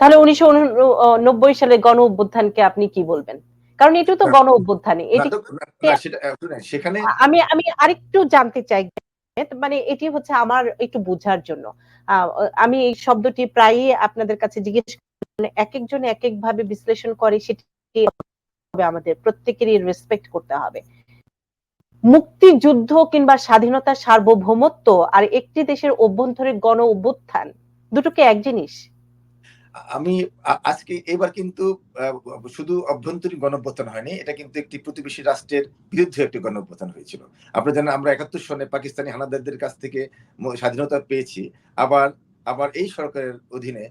তাহলে উনিশশো নব্বই সালে গণ অভ্যুত্থানকে আপনি কি বলবেন? কারণ এটি তো গণ অভ্যুত্থানই। এটি সেখানে আমি আমি আরেকটু জানতে চাই মানে এটি হচ্ছে আমার একটু বোঝার জন্য। আমি এই শব্দটি প্রায়ই আপনাদের কাছে জিজ্ঞেস মানে এক একজন এক এক ভাবে বিশ্লেষণ করে সেটি আমাদের প্রত্যেকেরই রেসপেক্ট করতে হবে। মুক্তিযুদ্ধ কিংবা স্বাধীনতার সার্বভৌমত্ব আর একটি দেশের অভ্যন্তরে গণ অভ্যুত্থান দুটোকে এক জিনিস। আমি আজকে এবার কিন্তু শুধু অভ্যন্তরীণ গণঅভ্যুত্থান হয়নি, এটা কিন্তু একটি প্রতিবেশী রাষ্ট্রের বিরুদ্ধে একটি গণঅভ্যুত্থান হয়েছিল। আপনারা জানেন আমরা একাত্তর সনে পাকিস্তানি হানাদারদের কাছ থেকে স্বাধীনতা পেয়েছি, আবার আবার এই সরকারের অধীনে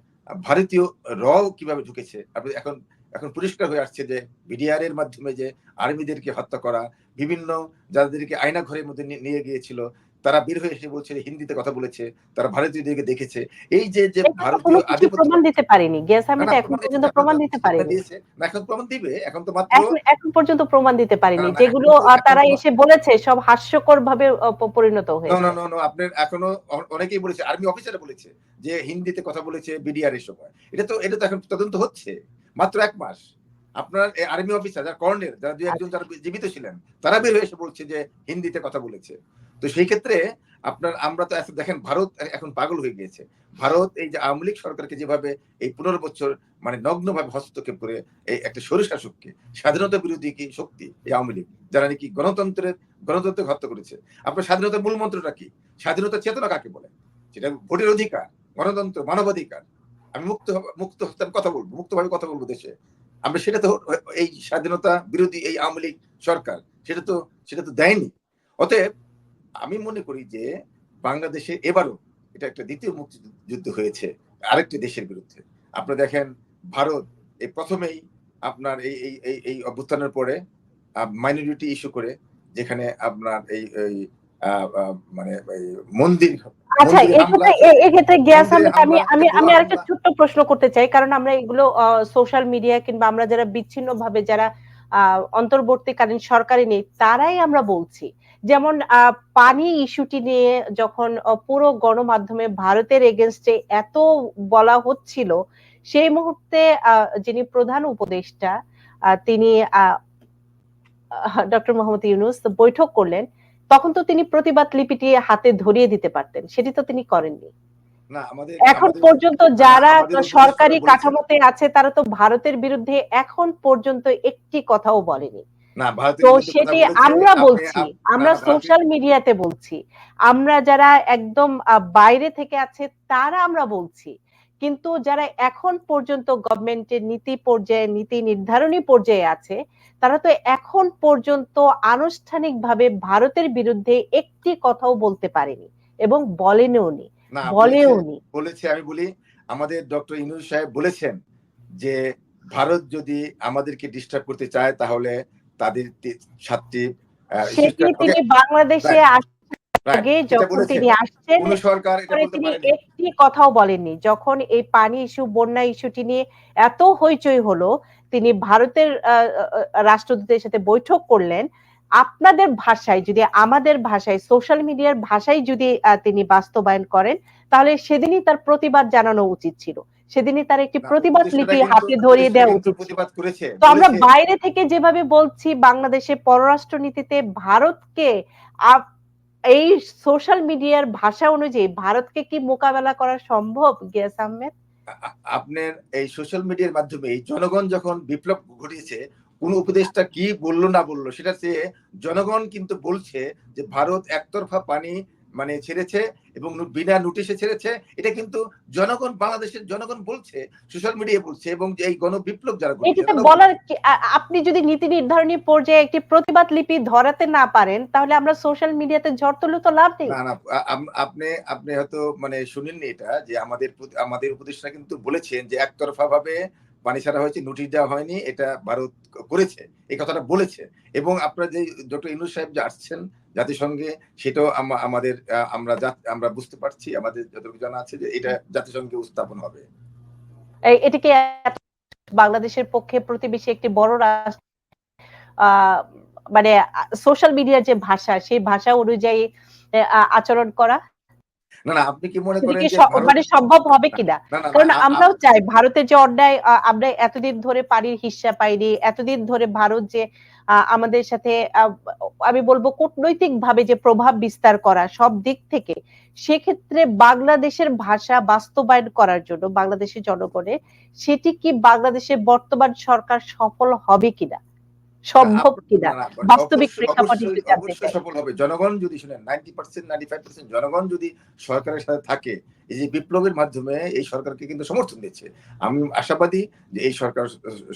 ভারতীয় র কীভাবে ঢুকেছে, আপনি এখন এখন পরিষ্কার হয়ে আসছে যে বিডিআর এর মাধ্যমে যে আর্মিদেরকে হত্যা করা, বিভিন্ন যাদেরকে আয়না ঘরের মধ্যে নিয়ে গিয়েছিল তারা বের হয়ে এসে বলছে হিন্দিতে কথা বলেছে তারা ভারতীয়দেরকে দেখেছে। এই যে যে ভারতীয় আধিপত্য প্রমাণ দিতে পারেনি। গ্যাস আমি তো এখন পর্যন্ত প্রমাণ দিতে পারেনি। না, এখন প্রমাণ দিবে। এখন তো মাত্র এখন পর্যন্ত প্রমাণ দিতে পারেনি। যেগুলো তারা এসে বলেছে সব হাস্যকর ভাবে পরিণত হয়েছে। নো নো নো আপনার এখনও অনেকেই বলেছে আর্মি অফিসার বলেছে যে হিন্দিতে কথা বলেছে বিডিআর এর সময়। এটা তো এটা তো এখন তদন্ত হচ্ছে। মাত্র এক মাস। আপনার আর্মি অফিসার যারা কর্নেল যারা দুই একজন যারা জীবিত ছিলেন তারা বের হয়ে এসে বলছে যে হিন্দিতে কথা বলেছে। তো সেই ক্ষেত্রে আপনার, আমরা তো দেখেন ভারত এখন পাগল হয়ে গিয়েছে। ভারত এই যে আওয়ামী লীগ সরকারকে যেভাবে এই পনেরো বছর মানে নগ্নভাবে হস্তক্ষেপ করে এই একটা স্বৈরশাসককে স্বাধীনতা বিরোধী কি শক্তি এই আওয়ামী লীগ, যারা নাকি গণতন্ত্রের, গণতন্ত্রকে হত্যা করেছে। আপনার স্বাধীনতার মূল মন্ত্রটা কি? স্বাধীনতা চেতনা কাকে বলে? সেটা ভোটের অধিকার, গণতন্ত্র, মানবাধিকার। আমি মুক্ত মুক্ত হত্যার কথা বলব, মুক্তভাবে কথা বলব দেশে। আমরা সেটা তো এই স্বাধীনতা বিরোধী এই আওয়ামী লীগ সরকার, সেটা তো সেটা তো দেয়নি। অতএব আমি মনে করি যে বাংলাদেশে এবারও এটা একটা দ্বিতীয় মুক্তিযুদ্ধ হয়েছে আরেকটি দেশের বিরুদ্ধে আপনারা দেখেন ভারত এই প্রথমেই আপনার এই এই এই অভ্যুত্থানের পরে মাইনরিটি ইস্যু করে যেখানে আপনার এই এই মানে মন্দির আচ্ছা এক্ষেত্রে গ্যাস আমি আমি আমি আরেকটা। ছোট্ট প্রশ্ন করতে চাই কারণ আমরা এগুলো সোশ্যাল মিডিয়া কিংবা আমরা যারা বিচ্ছিন্ন ভাবে যারা অন্তর্বর্তীকালীন সরকারি নেই, তারাই আমরা বলছি। যেমন পানি ইস্যুটি নিয়ে যখন পুরো গণমাধ্যমে ভারতের এগেনস্টে এত বলা হচ্ছিল, সেই মুহূর্তে যিনি প্রধান উপদেষ্টা তিনি ডক্টর মোহাম্মদ ইউনুস বৈঠক করলেন, তখন তো তিনি প্রতিবাদ লিপিটি হাতে ধরিয়ে দিতে পারতেন, সেটি তো তিনি করেননি। এখন পর্যন্ত যারা সরকারি কাঠামোতে আছে তারা তো ভারতের বিরুদ্ধে এখন পর্যন্ত একটি কথাও বলেনি। তো সেটি আমরা বলছি আমরা সোশ্যাল মিডিয়াতে বলছি আমরা যারা একদম বাইরে থেকে আছে তারা আমরা বলছি। কিন্তু যারা এখন পর্যন্ত গভর্নমেন্টের নীতি পর্যায়ে নীতি নির্ধারণী পর্যায়ে আছে তারা তো এখন পর্যন্ত আনুষ্ঠানিকভাবে ভারতের বিরুদ্ধে একটি কথাও বলতে পারেনি এবং বলেনও নি। না, বলেও বলেছে- আমি বলি আমাদের ডক্টর ইনুস সাহেব বলেছেন যে ভারত যদি আমাদেরকে ডিস্টার্ব করতে চায় তাহলে তাদের সাতটি তিনি বাংলাদেশে আগে যখন তিনি আসছেন তিনি একটি কথাও বলেননি। যখন এই পানি ইস্যু বন্যা ইস্যুটি নিয়ে এত হইচই হলো তিনি ভারতের রাষ্ট্রদূতের সাথে বৈঠক করলেন আপনাদের ভাষায় যদি আমাদের ভাষায় সোশ্যাল মিডিয়ার ভাষায় যদি তিনি বাস্তবায়ন করেন তাহলে সেদিনই তার প্রতিবাদ জানানো উচিত ছিল। সেদিনই তার একটি প্রতিবাদ লিপি হাতে ধরিয়ে দেওয়া উচিত তো আমরা বাইরে থেকে যেভাবে বলছি বাংলাদেশে পররাষ্ট্র নীতিতে ভারতকে এই সোশ্যাল মিডিয়ার ভাষা অনুযায়ী ভারতকে কি মোকাবেলা করা সম্ভব গিয়াস আহমেদ? আপনার এই সোশ্যাল মিডিয়ার মাধ্যমে জনগণ যখন বিপ্লব ঘটিয়েছে কোন উপদেশটা কি বলল না বলল সেটা সে জনগণ কিন্তু বলছে যে ভারত একতরফা পানি মানে ছেড়েছে এবং বিনা নোটিশে ছেড়েছে। এটা কিন্তু জনগণ বাংলাদেশের জনগণ বলছে সোশ্যাল মিডিয়া বলছে এবং এই গণবিপ্লব যারা বলার আপনি যদি নীতি নির্ধারণী পর্যায়ে একটি প্রতিবাদ লিপি ধরাতে না পারেন তাহলে আমরা সোশ্যাল মিডিয়াতে ঝড় তুলে তো লাভ নেই। না না আপনি আপনি হয়তো মানে শুনেননি এটা যে আমাদের আমাদের উপদেষ্টা কিন্তু বলেছেন যে একতরফা ভাবে পানি ছাড়া হয়েছে, নোটিশ দেওয়া হয়নি, এটা ভারত করেছে, এই কথাটা বলেছে। এবং আপনারা যে ডক্টর ইনুস সাহেব যে আসছেন জাতিসংঘে, সেটাও আম- আমাদের আমরা আমরা বুঝতে পারছি, আমাদের যতটুকু জানা আছে যে এটা জাতিসংঘে উত্থাপন হবে। এটিকে বাংলাদেশের পক্ষে প্রতিবেশী একটি বড় রাষ্ট্র? মানে সোশ্যাল মিডিয়ার যে ভাষা, সেই ভাষা অনুযায়ী আচরণ করা? না না আপনি কি মনে করেন যে মানে সম্ভব হবে কিনা? কারণ আমরাও চাই ভারতের যে অন্যায় আমরা এতদিন ধরে পানির হিস্সা পাইনি এতদিন ধরে ভারত যে আমাদের সাথে আমি বলব কূটনৈতিক ভাবে যে প্রভাব বিস্তার করা সব দিক থেকে সেক্ষেত্রে বাংলাদেশের ভাষা বাস্তবায়ন করার জন্য বাংলাদেশের জনগণের সেটি কি বাংলাদেশের বর্তমান সরকার সফল হবে কিনা? সম্ভব কিনা বাস্তবিক প্রেক্ষাপট একটু জানতে চাই সফল হবে। জনগণ যদি শুনেন ninety percent ninety five percent জনগণ যদি সরকারের সাথে থাকে এই যে বিপ্লবের মাধ্যমে এই সরকারকে কিন্তু সমর্থন দিচ্ছে। আমি আশাবাদী যে এই সরকার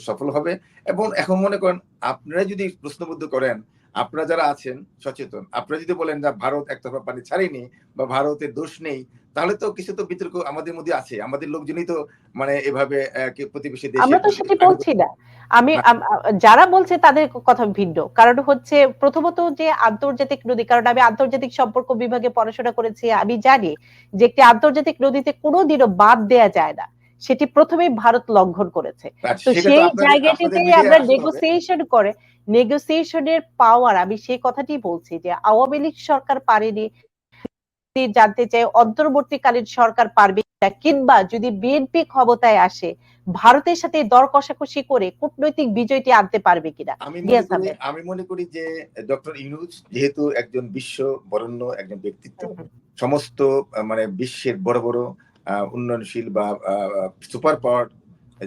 সফল হবে। এবং এখন মনে করেন আপনারা যদি প্রশ্নবদ্ধ করেন আপনারা যারা আছেন সচেতন আপনারা যদি বলেন যে ভারত একতরফা পানি ছাড়েনি বা ভারতের দোষ নেই তাহলে তো কিছু তো বিতর্ক আমাদের মধ্যে আছে। আমাদের লোকজনই তো মানে এভাবে প্রতিবেশী দেশে আমরা তো সেটি বলছি না। আমি যারা বলছে তাদের কথা ভিন্ন। কারণ হচ্ছে প্রথমত যে আন্তর্জাতিক নদী কারণ আমি আন্তর্জাতিক সম্পর্ক বিভাগে পড়াশোনা করেছি আমি জানি যে একটি আন্তর্জাতিক নদীতে কোনোদিনও বাদ দেয়া যায় না। সেটি প্রথমেই ভারত লঙ্ঘন করেছে। আচ্ছা, তো সেই জায়গাটিতে আমরা নেগোসিয়েশন করে নেগোসিয়েশনের পাওয়ার আমি সেই কথাটি বলছি যে আওয়ামী লীগ সরকার পারেনি জানতে চাই অন্তর্বর্তীকালীন সরকার পারবে কিংবা যদি বিএনপি ক্ষমতায় আসে ভারতের সাথে দর কষাকষি করে কূটনৈতিক বিজয়টি আনতে পারবে কিনা? আমি মনে করি যে ডক্টর ইউনুস যেহেতু একজন বিশ্ব বরণ্য একজন ব্যক্তিত্ব সমস্ত মানে বিশ্বের বড় বড় উন্নয়নশীল বা সুপার পাওয়ার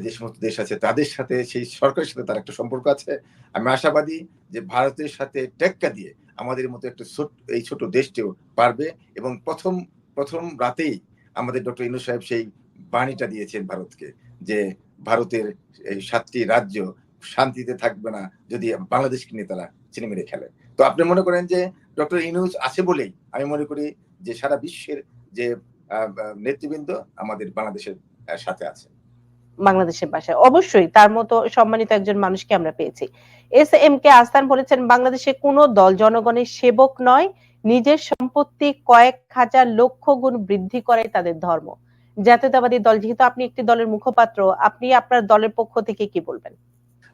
যে সমস্ত দেশ আছে, তাদের সাথে সেই সরকারের সাথে তার একটা সম্পর্ক আছে। আমি আশাবাদী যে ভারতের সাথে টেক্কা দিয়ে আমাদের মতো একটা ছোট, এই ছোট দেশটিও পারবে এবং প্রথম প্রথম রাতেই আমাদের ডক্টর ইনু সাহেব সেই বাণীটা দিয়েছেন ভারতকে যে ভারতের এই সাতটি রাজ্য শান্তিতে থাকবে না যদি বাংলাদেশকে নিয়ে তারা চিনে মেরে খেলে। তো আপনি মনে করেন যে ডক্টর ইনুস আছে বলেই আমি মনে করি যে সারা বিশ্বের যে নেতৃবৃন্দ আমাদের বাংলাদেশের সাথে আছে। বাংলাদেশের বাসায়। অবশ্যই তার মতো সম্মানিত একজন মানুষকে আমরা পেয়েছি। এস এম কে আস্তান বলেছেন, বাংলাদেশে কোনো দল জনগণের সেবক নয়, নিজের সম্পত্তি কয়েক হাজার লক্ষ গুণ বৃদ্ধি করে তাদের ধর্ম। জাতীয়তাবাদী দল, যেহেতু আপনি একটি দলের মুখপাত্র, আপনি আপনার দলের পক্ষ থেকে কি বলবেন?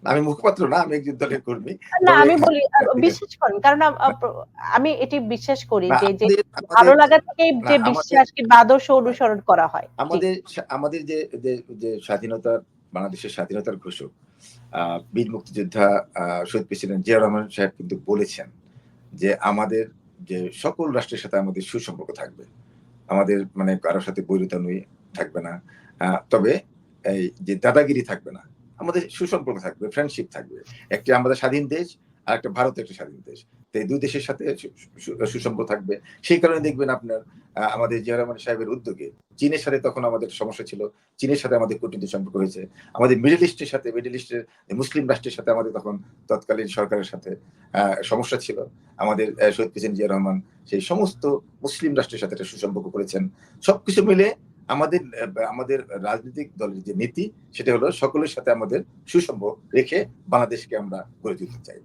আমি মুখপাত্র না আমি একজন দলের কর্মী। না আমি বলি বিশ্বাস করেন কারণ আমি এটি বিশ্বাস করি যে যে ভালো লাগা থেকে যে আমাদের- বিশ্বাস আদর্শ অনুসরণ করা হয়। আমাদের আমাদের যে যে- স্বাধীনতার বাংলাদেশের স্বাধীনতার ঘোষক বীর মুক্তিযোদ্ধা শহীদ প্রেসিডেন্ট জিয়া রহমান সাহেব কিন্তু বলেছেন যে আমাদের যে সকল রাষ্ট্রের সাথে আমাদের সুসম্পর্ক থাকবে। আমাদের মানে কারোর সাথে বৈরতা নই থাকবে না। তবে এই যে দাদাগিরি থাকবে না আমাদের সুসম্পর্ক থাকবে ফ্রেন্ডশিপ থাকবে। একটি আমাদের স্বাধীন দেশ, আর একটা ভারত একটা স্বাধীন দেশ। তো এই দুই দেশের সাথে সুসম্পর্ক থাকবে। সেই কারণে দেখবেন আপনার আমাদের জিয়া রহমান সাহেবের উদ্যোগে চীনের সাথে তখন আমাদের সমস্যা ছিল। চীনের সাথে আমাদের কূটনীতি সম্পর্ক হয়েছে। আমাদের মিডল ইস্টের সাথে, মিডল ইস্টের মুসলিম রাষ্ট্রের সাথে আমাদের তখন তৎকালীন সরকারের সাথে সমস্যা ছিল। আমাদের শহীদ প্রেসিডেন্ট জিয়া রহমান সেই সমস্ত মুসলিম রাষ্ট্রের সাথে একটা সুসম্পর্ক করেছেন। সবকিছু মিলে আমাদের আমাদের রাজনৈতিক দলের যে নীতি সেটা হলো সকলের সাথে আমাদের সুসম্পর্ক রেখে বাংলাদেশকে আমরা গড়ে তুলতে চাই।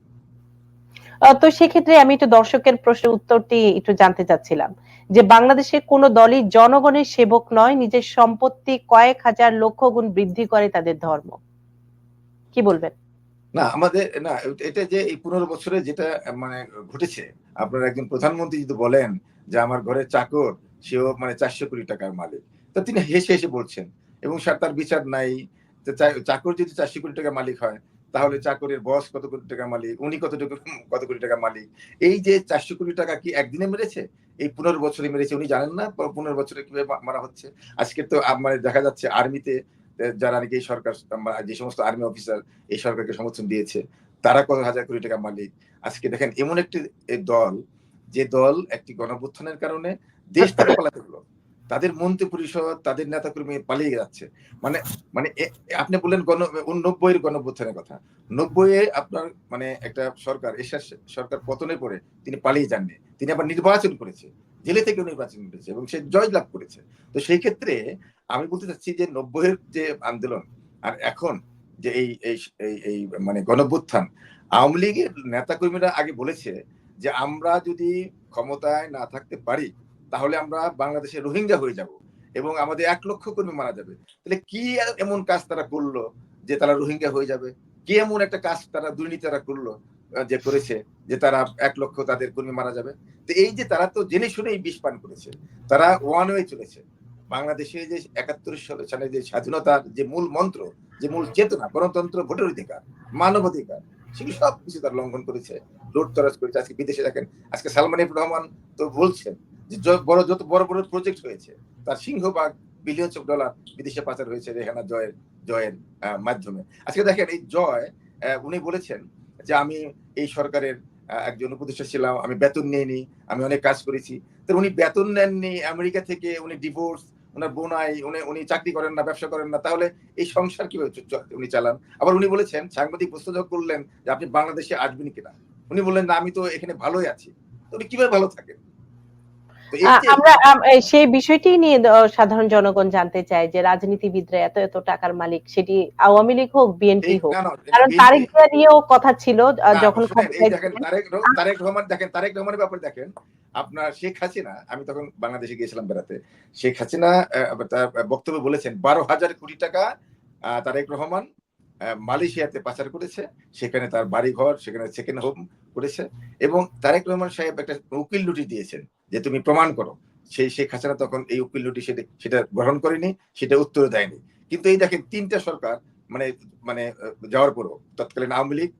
তো সেক্ষেত্রে আমি একটু দর্শকের প্রশ্নের উত্তরটি একটু জানতে চাচ্ছিলাম। যে বাংলাদেশের কোন দলই জনগণের সেবক নয় নিজের সম্পত্তি কয়েক হাজার লক্ষ গুণ বৃদ্ধি করে তাদের ধর্ম। কি বলবেন? না আমাদের না এটা যে এই পনেরো বছরে যেটা মানে ঘটেছে আপনার একজন প্রধানমন্ত্রী যদি বলেন যে আমার ঘরের চাকর সেও মানে চারশো কোটি টাকার মালিক। তা তিনি হেসে হেসে বলছেন এবং স্যার তার বিচার নাই চাকর যদি চারশো কোটি টাকা মালিক হয় তাহলে চাকরের বস কত কোটি টাকা মালিক উনি কত কত কোটি টাকা মালিক? এই যে চারশো কোটি টাকা কি একদিনে মেরেছে? এই পনেরো বছরে মেরেছে উনি জানেন না পনেরো বছরে কীভাবে মারা হচ্ছে? আজকে তো মানে দেখা যাচ্ছে আর্মিতে যারা নাকি এই সরকার যে সমস্ত আর্মি অফিসার এই সরকারকে সমর্থন দিয়েছে তারা কত হাজার কোটি টাকা মালিক? আজকে দেখেন এমন একটি দল যে দল একটি গণভ্যুত্থানের কারণে দেশ থেকে পালাতে হলো। তাদের মন্ত্রী পরিষদ, তাদের নেতাকর্মী পালিয়ে যাচ্ছে। মানে মানে আপনি বললেন গণ নব্বই এর গণভ্যুত্থানের কথা। নব্বই এ আপনার মানে একটা সরকার এরশাদ সরকার পতনের পরে তিনি পালিয়ে যাননি। তিনি আবার নির্বাচন করেছে। জেলে থেকে নির্বাচন করেছে এবং সে জয় লাভ করেছে। তো সেই ক্ষেত্রে আমি বলতে চাচ্ছি যে নব্বইয়ের যে আন্দোলন আর এখন যে এই- এই মানে গণভ্যুত্থান, আওয়ামী লীগের নেতাকর্মীরা আগে বলেছে যে আমরা যদি ক্ষমতায় না থাকতে পারি তাহলে আমরা বাংলাদেশে রোহিঙ্গা হয়ে যাব এবং আমাদের এক লক্ষ কর্মী মারা যাবে। তাহলে কি এমন কাজ তারা করল যে তারা রোহিঙ্গা হয়ে যাবে? কি এমন একটা কাজ তারা দুর্নীতি তারা করল যে করেছে যে তারা এক লক্ষ তাদের কর্মী মারা যাবে? তো এই যে তারা তো জেনে শুনেই বিষ পান করেছে, তারা ওয়ান ওয়ে চলেছে। বাংলাদেশে যে একাত্তর সালে যে স্বাধীনতার যে মূল মন্ত্র, যে মূল চেতনা, গণতন্ত্র, ভোটের অধিকার মানবাধিকার সেগুলো সব কিছু তারা লঙ্ঘন করেছে লুট তরাজ করেছে। আজকে বিদেশে দেখেন, আজকে সালমান এফ রহমান তো বলছেন যে বড় যত বড় বড় প্রজেক্ট হয়েছে, তার সিংহভাগ বিলিয়ন ডলার বিদেশে পাচার হয়েছে রেহানা জয়ের জয়ের মাধ্যমে। আজকে দেখেন এই জয় উনি বলেছেন যে আমি এই সরকারের একজন উপদেষ্টা ছিলাম, আমি বেতন নিইনি, আমি অনেক কাজ করেছি। তো উনি বেতন নেননি, আমেরিকা থেকে উনি ডিভোর্স ওনার বোনাই উনি উনি চাকরি করেন না, ব্যবসা করেন না, তাহলে এই সংসার কীভাবে উনি চালান? আবার উনি বলেছেন, সাংবাদিক প্রশ্ন করলেন যে আপনি বাংলাদেশে আসবেন কিনা? উনি বললেন, না, আমি তো এখানে ভালোই আছি। উনি কীভাবে ভালো থাকেন? আমরা সেই বিষয়টি নিয়ে সাধারণ জনগণ জানতে চায় যে রাজনীতিবিদরা এত এত টাকার মালিক সেটি আওয়ামী লীগ হোক বিএনপি হোক কারণ তারেক জিয়া নিয়েও কথা ছিল যখন। তারেক রহমান দেখেন তারেক রহমানের ব্যাপারে দেখেন আপনার শেখ হাসিনা আমি তখন বাংলাদেশে গিয়েছিলাম বেড়াতে শেখ হাসিনা তার বক্তব্য বলেছেন বারো হাজার কোটি টাকা তারেক রহমান মালয়েশিয়াতে পাচার করেছে, সেখানে তার বাড়ি ঘর সেখানে সেকেন্ড হোম করেছে এবং তারেক রহমান সাহেব একটা উকিল নোটিশ দিয়েছেন যে তুমি প্রমাণ করো। সেই শেখ হাসিনা তখন এই উকিল নোটিশ সেটা- গ্রহণ করেনি, সেটা উত্তর দেয়নি। কিন্তু এই দেখেন তিনটা সরকার মানে মানে যাওয়ার পরও তৎকালীন আওয়ামী লীগ,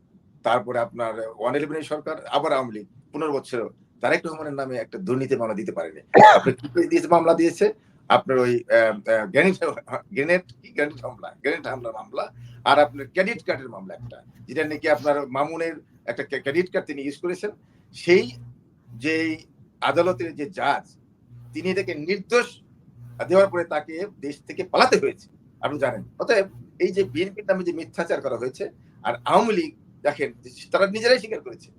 তারপরে আপনার ওয়ান ইলেভেনের সরকার, আবার আওয়ামী লীগ। পনেরো বছর তারেক রহমানের নামে একটা দুর্নীতি মামলা দিতে পারেনি। করে দিয়েছে মামলা দিয়েছে? আপনার ওই গ্রেনেড কি? হামলা গ্রেনেড হামলা মামলা। আর আপনার ক্রেডিট কার্ডের মামলা একটা, যেটা নাকি আপনার মামুনের একটা ক্রেডিট কার্ড তিনি ইউজ করেছেন। সেই যে আদালতের যে জাজ তিনি এটাকে নির্দোষ দেওয়ার পরে তাকে দেশ থেকে পালাতে হয়েছে। আপনি জানেন। অতএব এই যে বিএনপির নামে যে মিথ্যাচার করা হয়েছে, আর আওয়ামী লীগ দেখেন, তারা নিজেরাই স্বীকার করেছে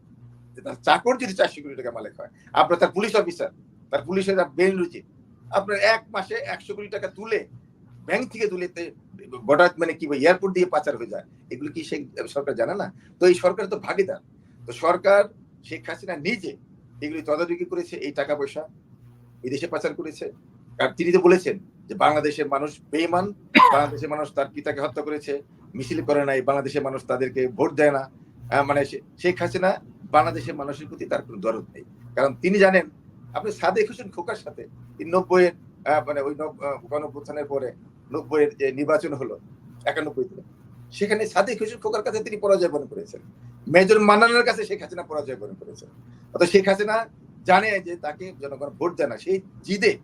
যে তার চাকর যদি চারশো কোটি টাকা মালিক হয়, আপনার তার পুলিশ অফিসার তার পুলিশের বেনরুজি আপনার এক মাসে একশো কোটি টাকা তুলে ব্যাংক থেকে তুলে বর্ডার মানে কি এয়ারপোর্ট দিয়ে পাচার হয়ে যায়। এগুলো কি সেই সরকার জানে না? তো এই সরকার তো ভাগিদার। তো সরকার শেখ হাসিনা নিজে এগুলি তদারকি করেছে, এই টাকা পয়সা বিদেশে পাচার করেছে। আর তিনি তো বলেছেন যে বাংলাদেশের মানুষ বেইমান বাংলাদেশের মানুষ তার পিতাকে হত্যা করেছে, মিছিল করে নাই, বাংলাদেশের মানুষ তাদেরকে ভোট দেয় না। মানে শেখ হাসিনা বাংলাদেশের মানুষের প্রতি তার কোনো দরদ নেই। কারণ তিনি জানেন আপনি সাদেক হোসেন খোকার সাথে। নব্বইয়ের মানে ওই গণপ্রথানের পরে নব্বইয়ের যে নির্বাচন হলো একানব্বই একানব্বইতে সেখানে সাদেক হোসেন খোকার কাছে তিনি পরাজয় বরণ করেছেন। মেজর মান্নানের কাছে শেখ হাসিনা পরাজয় বরণ করেছেন। অর্থাৎ শেখ হাসিনা জানে যে তাকে জনগণ ভোট দেয় না সেই জিদে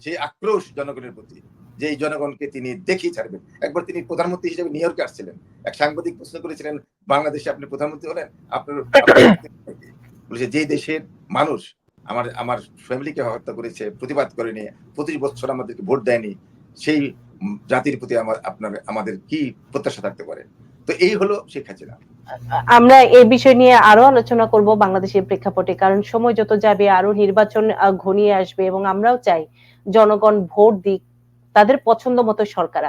সেই আক্রোশ জনগণের প্রতি যে জনগণকে তিনি দেখিয়ে ছাড়বেন। একবার তিনি প্রধানমন্ত্রী হিসেবে নিউ ইয়র্কে আসছিলেন। এক সাংবাদিক প্রশ্ন করেছিলেন বাংলাদেশে আপনি প্রধানমন্ত্রী হলেন? আপনার- যে দেশের মানুষ আমার আমার ফ্যামিলিকে হত্যা করেছে, প্রতিবাদ করেনি, পঁচিশ বছর আমাদেরকে ভোট দেয়নি, সেই জাতির প্রতি আমার, আপনার, আমাদের কি প্রত্যাশা থাকতে পারে? তো এই হলো শেখ হাসিনা। আমরা এই বিষয় নিয়ে আরও আলোচনা করব বাংলাদেশের প্রেক্ষাপটে, কারণ সময় যত যাবে আরও নির্বাচন ঘনিয়ে আসবে এবং আমরাও চাই জনগণ ভোট দিক, তাদের পছন্দ মতো সরকার